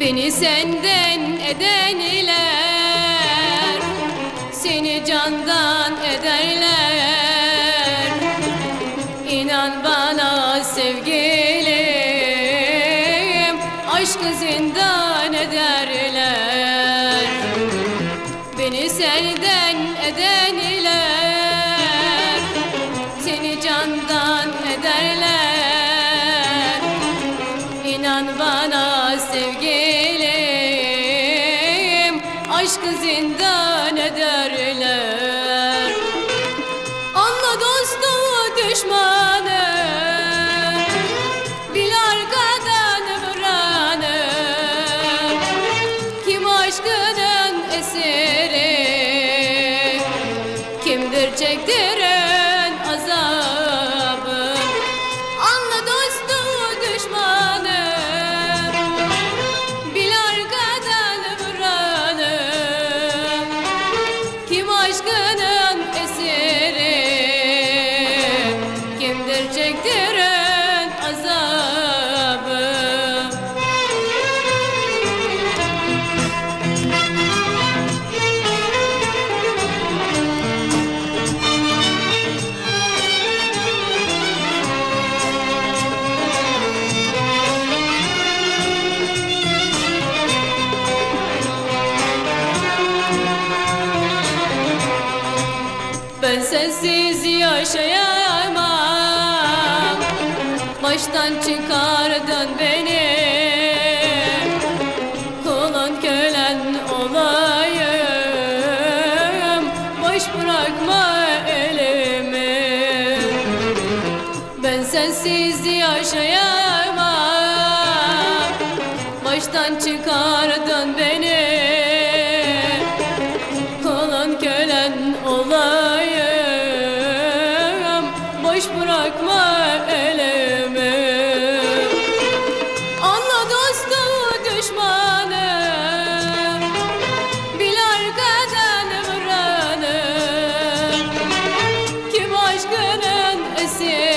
Beni senden edenler Seni candan ederler. İnan bana sevgilim Aşkı zindan ederler. Beni senden edenler Seni candan ederler. İnan bana sevgilim Kimdir sensiz yaşayamam. Baştan çıkar dön beni. Kulun kölen olayım. Boş bırakma elimi. Ben sensiz yaşayamam. Baştan çıkar dön beni. boş bırakma elemi Anla dostu düşmanı. Bil arkadan ömrünü Kim aşkının esir